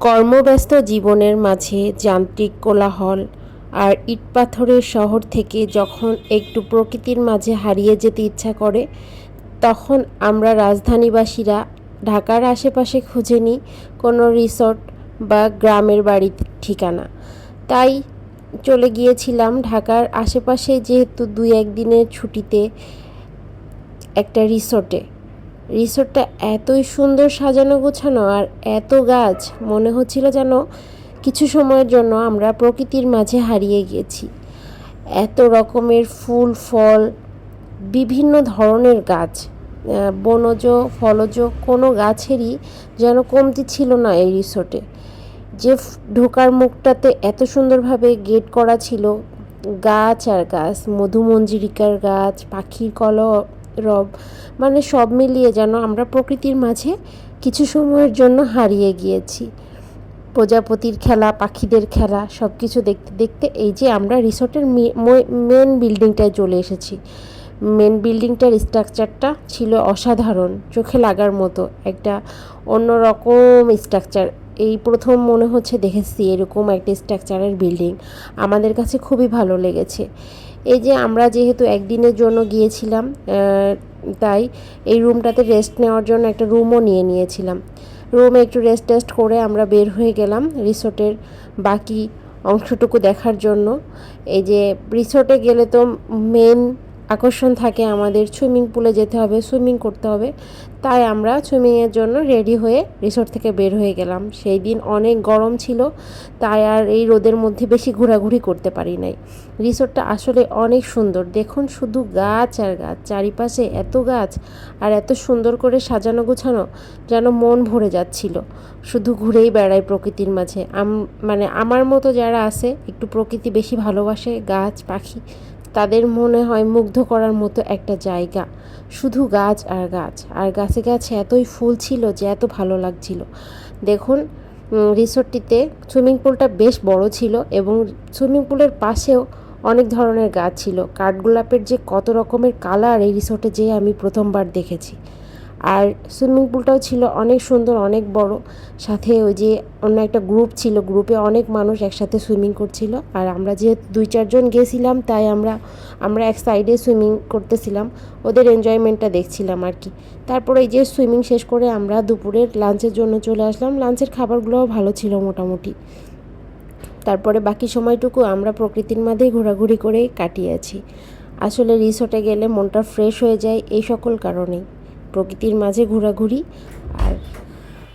কর্মব্যস্ত জীবনের মাঝে যান্ত্রিক কোলাহল আর ইটপাথরের শহর থেকে যখন একটু প্রকৃতির মাঝে হারিয়ে যেতে ইচ্ছা করে, তখন আমরা রাজধানীবাসীরা ঢাকার আশেপাশে খুঁজে নিই কোনো রিসর্ট বা গ্রামের বাড়ির ঠিকানা। তাই চলে গিয়েছিলাম ঢাকার আশেপাশে যেহেতু দুই একদিনের ছুটিতে একটা রিসোর্টে। রিসোর্টটা এতই সুন্দর সাজানো গোছানো আর এত গাছ, মনে হচ্ছিল যেন কিছু সময়ের জন্য আমরা প্রকৃতির মাঝে হারিয়ে গিয়েছি। এত রকমের ফুল, ফল, বিভিন্ন ধরনের গাছ বনজ, ফলজ, কোনো গাছেরই যেন কমতি ছিল না এই রিসোর্টে। যে ঢোকার মুখটাতে এত সুন্দরভাবে গেট করা ছিল, গাছ আর গাছ, মধুমঞ্জিরিকার গাছ, পাখির কলরব মানে সব মিলিয়ে যেন আমরা প্রকৃতির মাঝে কিছু সময়ের জন্য হারিয়ে গিয়েছি। প্রজাপতির খেলা, পাখিদের খেলা সব কিছু দেখতে দেখতে এই যে আমরা রিসোর্টের মেন বিল্ডিংটায় চলে এসেছি। মেন বিল্ডিংটার স্ট্রাকচারটা ছিল অসাধারণ, চোখে লাগার মতো, একটা অন্যরকম স্ট্রাকচার। এই প্রথম মনে হচ্ছে দেখেছি এরকম একটা স্ট্রাকচারের বিল্ডিং। আমাদের কাছে খুবই ভালো লেগেছে। এই যে আমরা যেহেতু একদিনের জন্য গিয়েছিলাম তাই এই রুমটাতে রেস্ট নেওয়ার জন্য একটা রুমও নিয়ে নিয়েছিলাম। রুমে একটু রেস্ট টেস্ট করে আমরা বের হয়ে গেলাম রিসোর্টের বাকি অংশটুকু দেখার জন্য। এই যে রিসোর্টে গেলে তো মেন আকর্ষণ থাকে আমাদের, সুইমিং পুলে যেতে হবে, সুইমিং করতে হবে। তাই আমরা সুইমিংয়ের জন্য রেডি হয়ে রিসোর্ট থেকে বের হয়ে গেলাম। সেই দিন অনেক গরম ছিল, তাই আর এই রোদের মধ্যে বেশি ঘোরাঘুরি করতে পারি নাই। রিসোর্টটা আসলে অনেক সুন্দর। দেখুন শুধু গাছ আর গাছ, চারিপাশে এত গাছ আর এত সুন্দর করে সাজানো গোছানো যেন মন ভরে যাচ্ছিল। শুধু ঘুরেই বেড়াই প্রকৃতির মাঝে। মানে আমার মতো যারা আছে, একটু প্রকৃতি বেশি ভালোবাসে, গাছ, পাখি তাদের মনে হয় মুগ্ধ করার মতো একটা জায়গা। শুধু গাছ আর গাছ। আর গাছে গাছে এতই ফুল ছিল যে এত ভালো লাগছিল। দেখুন রিসোর্টটিতে সুইমিং পুলটা বেশ বড় ছিল এবং সুইমিং পুলের পাশেও অনেক ধরনের গাছ ছিল। কাঠগোলাপের যে কত রকমের কালার এই রিসোর্টে যেয়ে আমি প্রথমবার দেখেছি। আর সুইমিং পুলটাও ছিল অনেক সুন্দর, অনেক বড়। সাথে ওই যে অন্য একটা গ্রুপ ছিল গ্রুপে অনেক মানুষ একসাথে সুইমিং করছিল। আর আমরা যেহেতু দুই চারজন গেছিলাম, তাই আমরা আমরা এক সাইডে সুইমিং করতেছিলাম। ওদের এনজয়মেন্টটা দেখছিলাম আর কি। তারপরে এই যে সুইমিং শেষ করে আমরা দুপুরের লাঞ্চের জন্য চলে আসলাম। লাঞ্চের খাবারগুলোও ভালো ছিল মোটামুটি। তারপরে বাকি সময়টুকু আমরা প্রকৃতির মাঝেই ঘোরাঘুরি করেই কাটিয়েছি আসলে রিসোর্টে গেলে মনটা ফ্রেশ হয়ে যায় এই সকল কারণেই। প্রকৃতির মাঝে ঘোরাঘুরি আর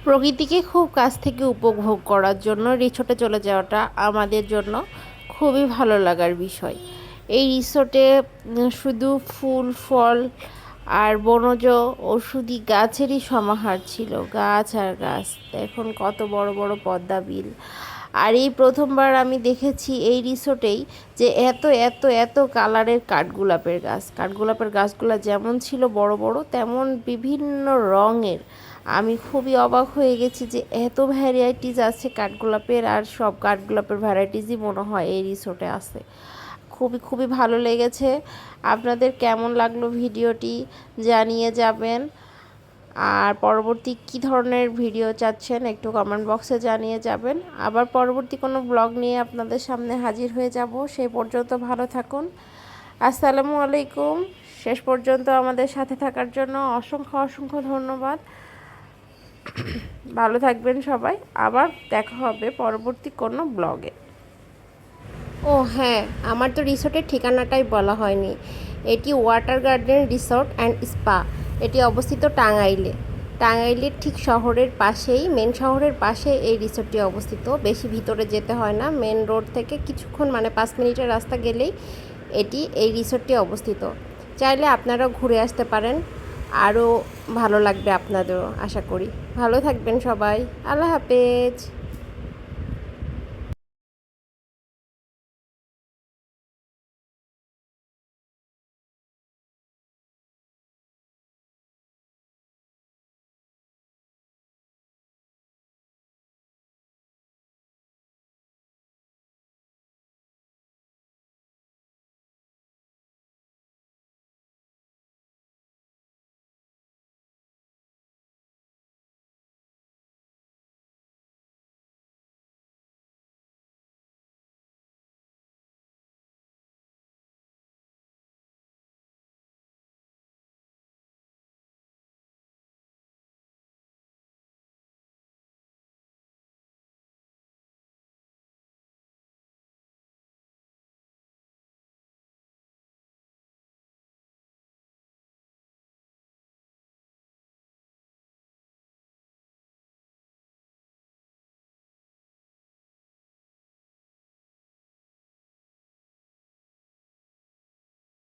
প্রকৃতিকে খুব কাছ থেকে উপভোগ করার জন্য রিসোর্টে চলে যাওয়াটা আমাদের জন্য খুবই ভালো লাগার বিষয়। এই রিসোর্টে শুধু ফুল, ফল আর বনজ ওষুধি গাছেরই সমাহার ছিল। গাছ আর গাছ। এখন কত বড় বড় পদ্মা বিল। আর এই প্রথমবার আমি দেখেছি এই রিসোর্টেই যে এত এত এত কালারের কাঠগোলাপের গাছ। কাঠগোলাপের গাছগুলো যেমন ছিল বড় বড়, তেমন বিভিন্ন রঙের। আমি খুবই অবাক হয়ে গেছি যে এত ভ্যারাইটিস আছে কাঠগোলাপের আর সব কাঠগোলাপের ভ্যারাইটিসই মনে হয় এই রিসোর্টে আছে। খুবই খুবই ভালো লেগেছে। আপনাদের কেমন লাগল ভিডিওটি জানিয়ে যাবেন। আর পরবর্তী কী ধরনের ভিডিও চাচ্ছেন একটু কমেন্ট বক্সে জানিয়ে যাবেন। আবার পরবর্তী কোনো ব্লগ নিয়ে আপনাদের সামনে হাজির হয়ে যাব। সেই পর্যন্ত ভালো থাকুন। আসসালামু আলাইকুম। শেষ পর্যন্ত আমাদের সাথে থাকার জন্য অসংখ্য অসংখ্য ধন্যবাদ। ভালো থাকবেন সবাই। আবার দেখা হবে পরবর্তী কোনো ব্লগে ও হ্যাঁ আমার তো রিসোর্টের ঠিকানাটাই বলা হয়নি। এটি water garden resort and spa এটি অবস্থিত টাঙ্গাইলে। টাঙ্গাইলের ঠিক শহরের পাশেই মেন শহরের পাশে এই রিসোর্টটি অবস্থিত। বেশি ভিতরে যেতে হয় না। মেন রোড থেকে কিছুক্ষণ মানে পাঁচ মিনিটের রাস্তা গেলেই এটি, এই রিসোর্টটি অবস্থিত। চাইলে আপনারাও ঘুরে আসতে পারেন। আরও ভালো লাগবে আপনাদেরও, আশা করি। ভালো থাকবেন সবাই। আল্লাহ হাফেজ।